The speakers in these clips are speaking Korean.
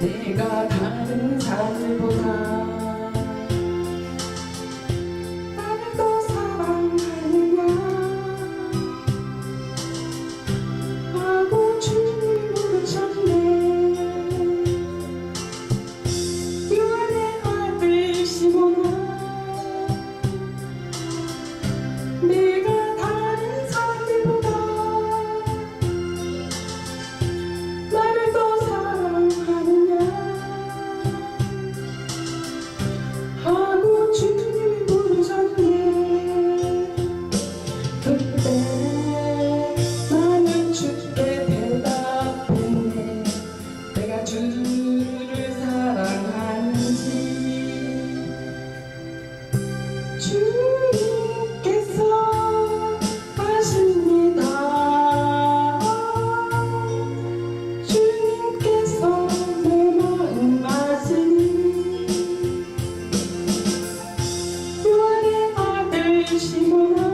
내가 다른 사람들보다 przyszli po nas.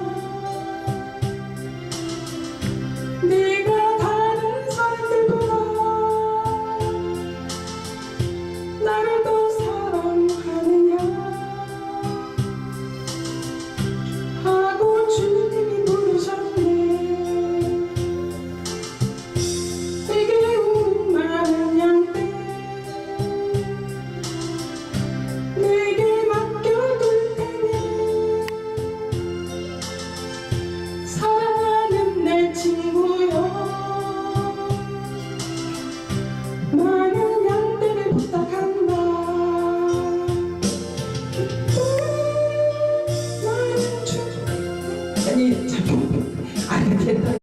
に